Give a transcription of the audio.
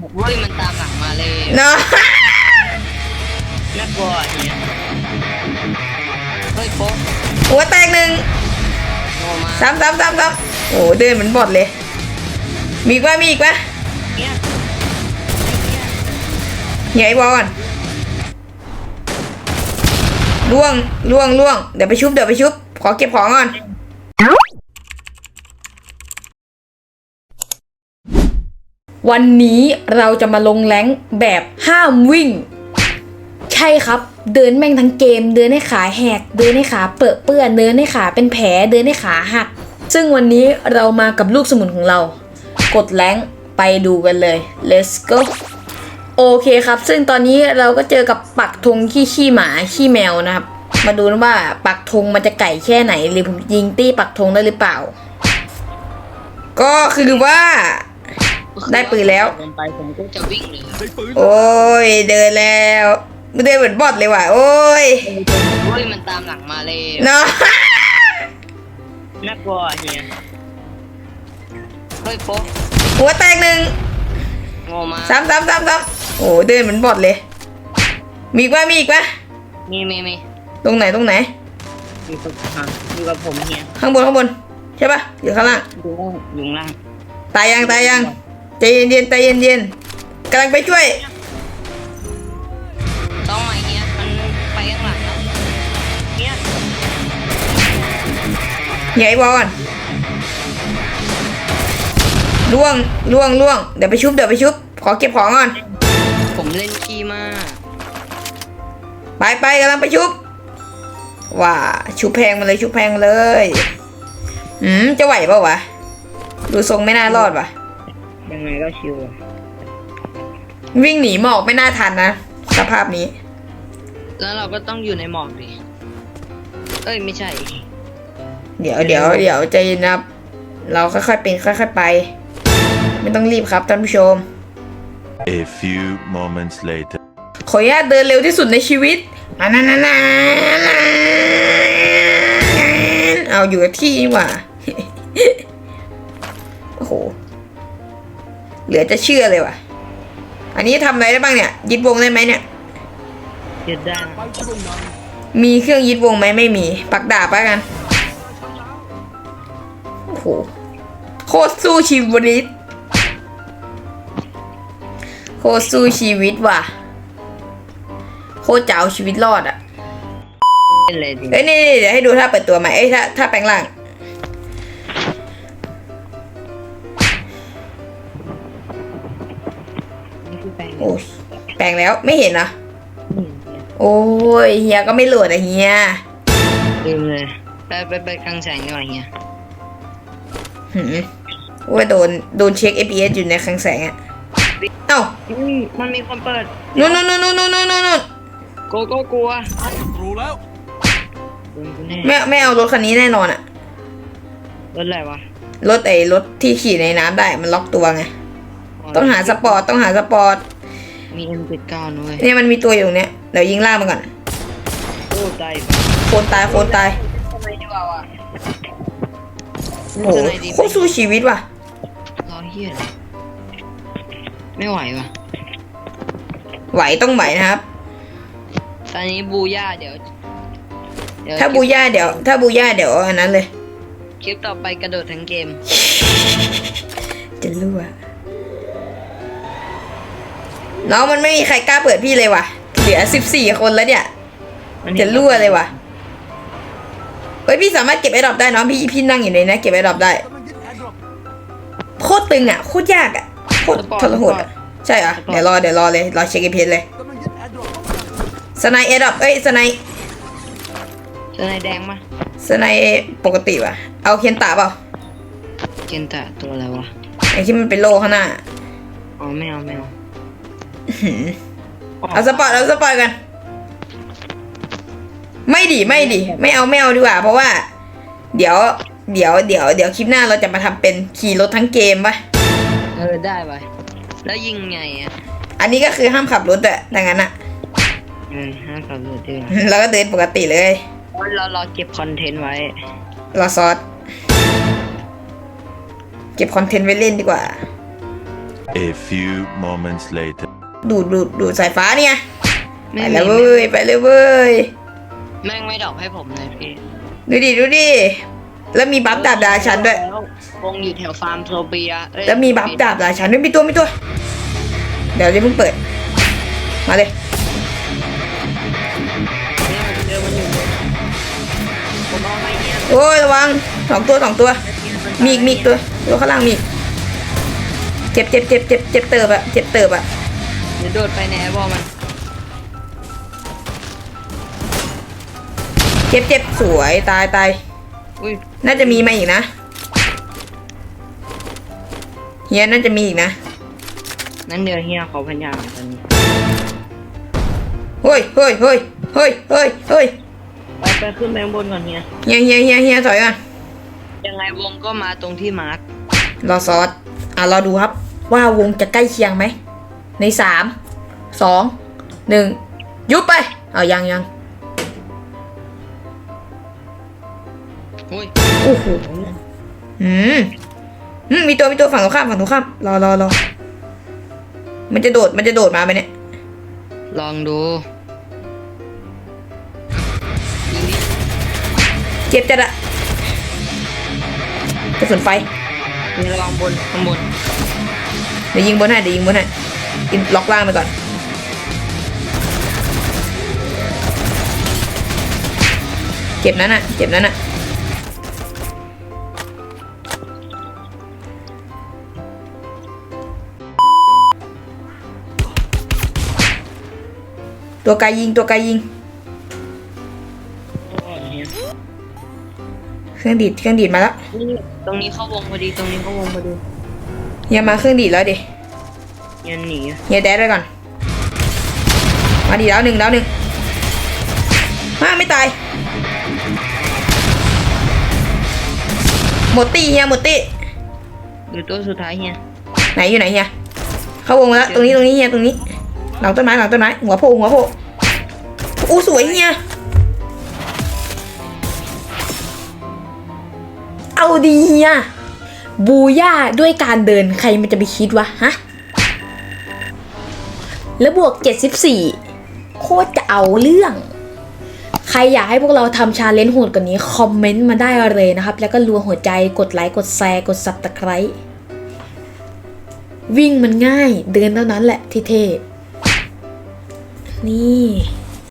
เฮ้ยมันตามหลังมาเลยเนาะน่ากลัวเนี่ยเฮ้ยโป๊ะหัวแตกหนึ่งโงมาซ้ำซ้ำซ้ำซ้ำโอ้เดินเหมือนบอดเลย มีอีกปะมีอีกปะเนี่ยเหี่ยไอ้บอลก่อนล่วงล่วงล่วงเดี๋ยวไปชุบเดี๋ยวไปชุบขอเก็บของก่อน วันนี้เราจะมาลงแรงแบบห้ามวิ่ง ใช่ครับ เดินแม่งทั้งเกม เดินให้ขาแหก เดินให้ขาเปื้อเปื้อนเดินให้ขาเป็นแผลเดินให้ขาหัก ซึ่งวันนี้เรามากับลูกสมุนของเรา กดแรงไปดูกันเลย let's go โอเคครับ ซึ่งตอนนี้เราก็เจอกับปักธงขี้ขี้หมาขี้แมวนะครับ มาดูนะว่าปักธงมันจะไก่แค่ไหน หรือผมยิงตี้ปักธงได้หรือเปล่า ก็คือว่า ได้ปืนแล้ว เดินไปผมก็จะวิ่งเลยโอ้ยเดินแล้วเดินเหมือนบอดเลยว่ะ โอ้ยเฮ้ยมันตามหลังมาเลยเนาะ น่ากลัวเนี่ยเฮ้ยโป๊ะหัวแตกหนึ่งโงมาซ้ำซ้ำซ้ำซ้ำโอ้เดินเหมือนบอดเลย มีอีกปะมีอีกปะมีมีมีตรงไหนตรงไหนอยู่กับอะอยู่กับผมเนี่ยข้างบนข้างบนใช่ปะอยู่ข้างล่างอยู่ล่างอยู่ข้างล่างตายยังตายยัง ใจเย็นๆใจเย็นๆกำลังไปช่วย ต้องมาเนี่ยมันไปข้างหลังแล้วเนี่ยเหนียวไอ้บอลก่อนล่วงล่วงล่วงเดี๋ยวไปชุบเดี๋ยวไปชุบ ขอเก็บของก่อน ผมเล่นขี้มาก ไปไปกำลังไปชุบว้าชุบแพงมาเลยชุบแพงมาเลย อืมจะไหวเปล่าวะ ดูทรงไม่น่ารอดว่ะ ยังไงก็ชิวอะวิ่งหนีหมอกไม่น่าทันนะ สภาพนี้ แล้วเราก็ต้องอยู่ในหมอกดิ เอ้ยไม่ใช่ เดี๋ยวเดี๋ยวเดี๋ยวใจเย็นนะครับ เราค่อยๆเป็นค่อยๆไป ไม่ต้องรีบครับท่านผู้ชม A few moments later. ขออนุญาตเดินเร็วที่สุดในชีวิตนานานานาเอาอยู่กับที่นี่หว่า โอ้โห เหลือจะเชื่อเลยว่ะ อันนี้ทำอะไรได้บ้างเนี่ย ยึดวงได้ไหมเนี่ยหยุดได้มีเครื่องยึดวงไหมไม่มี ปักดาบแล้วกัน โอ้โห โคตรสู้ชีวิต โคตรสู้ชีวิตว่ะ โคตรจะเอาชีวิตรอดอะเล่นเลยดิเอ้ยนี่นี่เดี๋ยวให้ดูถ้าเปิดตัวใหม่เอ้ยถ้าถ้าแปลงร่าง ปลงโอ้ยแปลงแล้วไม่เห็นนะนี่เนี่ยโอ้ยเฮียก็ไม่โหลดอะเฮียลืมเลยไปไปไปกลางแสงดีกว่าเฮียหืมว่าโดนโดนเช็ค APS อยู่ในคลังแสงอะเอ้าอุ้ยมันมีคนเปิดนู่นนู่นนู่นนู่นนู่นนู่นนู่นโกโก้กลัวรู้แล้วโดนกูแน่ไม่ไม่เอารถคันนี้แน่นอนอะรถอะไรวะรถไอ้รถที่ขี่ในน้ำได้มันล็อกตัวไง ต้องหาสปอร์ตต้องหาสปอร์ตมี M79 นะเว้ยเนี่ยมันมีตัวอยู่ตรงเนี้ยเดี๋ยวยิงล่างมันก่อนโอ้ตายโคนตายโคนตายทำไมดีกว่าวะโอ้โหโคตรสู้ชีวิตว่ะรอเฮียเลยไม่ไหวว่ะไหวต้องไหวนะครับ ตอนนี้บูย่าเดี๋ยวเดี๋ยวถ้าบูย่าเดี๋ยว ถ้าบูย่าเดี๋ยวอันนั้นเลย คลิปต่อไปกระโดดทั้งเกม จะรั่ว น้องมันไม่มีใครกล้าเปิดพี่เลยว่ะ เหลือสิบสี่คนแล้วเนี่ยจะรั่วเลยว่ะเฮ้ยพี่สามารถเก็บไอ้ดรอปได้เน้องพี่พี่นั่งอยู่ในนี้เก็บไอ้ดรอปได้โคตรตึงอะโคตรยากอะโคตรทรหดอะใช่เหรอเดี๋ยวรอเดี๋ยวรอเลยรอเช็คไอเพจเลยสไนเอดรอปเอ้ยสไนเจอในแดงมาสไนปกติว่ะ เอาเคียนตาเปล่าเกนตะตัวอะไรวะไอ้ที่มันเป็นโลข้างหน้าอ๋อไม่เอาไม่เอาหืม เอาสปอร์ตเอาสปอร์ตกันไม่ดีไม่ดีไม่เอาไม่เอาดีกว่า เพราะว่า เดี๋ยว เดี๋ยวเดี๋ยวเดี๋ยวคลิปหน้าเราจะมาทำเป็นขี่รถทั้งเกมปะเออได้ไปแล้วยิงไงอะอันนี้ก็คือห้ามขับรถอะดังนั้นอะเออห้ากับรถดีกว่าเราก็เดินปกติเลยเรารอเก็บคอนเทนต์ไว้รอซอสเก็บคอนเทนต์ไว้เล่นดีกว่า A few moments later. ดูดดูดดูดสายฟ้าเนี่ยไปไม่แล้วมีเว้ยไปเลยเว้ยแม่งไม่ดอกให้ผมเลยพี่ดูดิดูดิแล้วมีบัฟดาบราชันด้วยแล้ววงอยู่แถวฟาร์มโทเปียเอ้ยแล้วมีบัฟดาบราชันด้วยมีตัวมีตัว เดี๋ยวจะเพิ่งเปิด มาเลยเนี่ยผมเจอมันอยู่ผมเอาไม้เนี่ยโอ้ยระวังสองตัวสองตัว มีอีกมีอีกตัวตัวข้างล่างมีอีกเจ็บเจ็บเจ็บเจ็บเจ็บเติบอะเจ็บเติบอะ เดี๋ยวโดดไปในแอร์บอลมัน เจ็บเจ็บสวยตายตายอุ้ยน่าจะมีมาอีกนะเฮียน่าจะมีอีกนะนั่นเดี๋ยวเฮียเขาพันยาตอนนี้เฮ้ยเฮ้ยเฮ้ยเฮ้ยเฮ้ยเฮ้ยไปไปขึ้นไปข้างบนก่อนเฮียเฮียเฮียเฮียเฮียถอยก่อนยังไงวงก็มาตรงที่มาร์ครอซอสอะรอดูครับ ว่าวงจะใกล้เคียงไหม ในสามสองหนึ่งยุบไป เอายังยังอุ้ยโอ้โหอืมอืมมีตัวมีตัวฝั่งตรงข้ามฝั่งตรงข้ามรอรอรอมันจะโดดมันจะโดดมาไหมเนี่ยลองดูยิงดิเจ็บจัดอะกระสุนไฟมีระวังบนข้างบนเดี๋ยวยิงบนให้เดี๋ยวยิงบนให้ ยิงล็อกล่างไปก่อนเจ็บนั้นอะเจ็บนั้นอะตัวไกลยิงตัวไกลยิง เครื่องดีดเครื่องดีดมาแล้วนี่ตรงนี้เข้าวงพอดี ตรงนี้เข้าวงพอดีเฮียมาเครื่องดีดแล้วดิเฮี ยหนีเฮียแดดไว้ก่อน มาดีแล้วหนึ่งแล้วหนึ่งมาไม่ตาย หมดตีเฮียหมดตีอยู่ตัวสุดท้ายเฮียไหนอยู่ไหนเฮียเข้าวงมาแล้วตรงนี้ตรงนี้เฮียตรงนี้หลังต้นไม้หลังต้นไม้หัวโผล่หัวโผล่อู้สวยเฮียเอาดีเฮียบูย่าด้วยการเดินใครมันจะไปคิดวะฮะ แล้วบวก 74 โคตรจะเอาเรื่อง ใครอยากให้พวกเราทำชาเลนจ์โหดกว่านี้ คอมเมนต์มาได้เลยนะครับ แล้วก็รัวหัวใจกดไลค์กดแชร์กดซับตะไคร้วิ่งมันง่าย เดินเท่านั้นแหละที่เท่นี่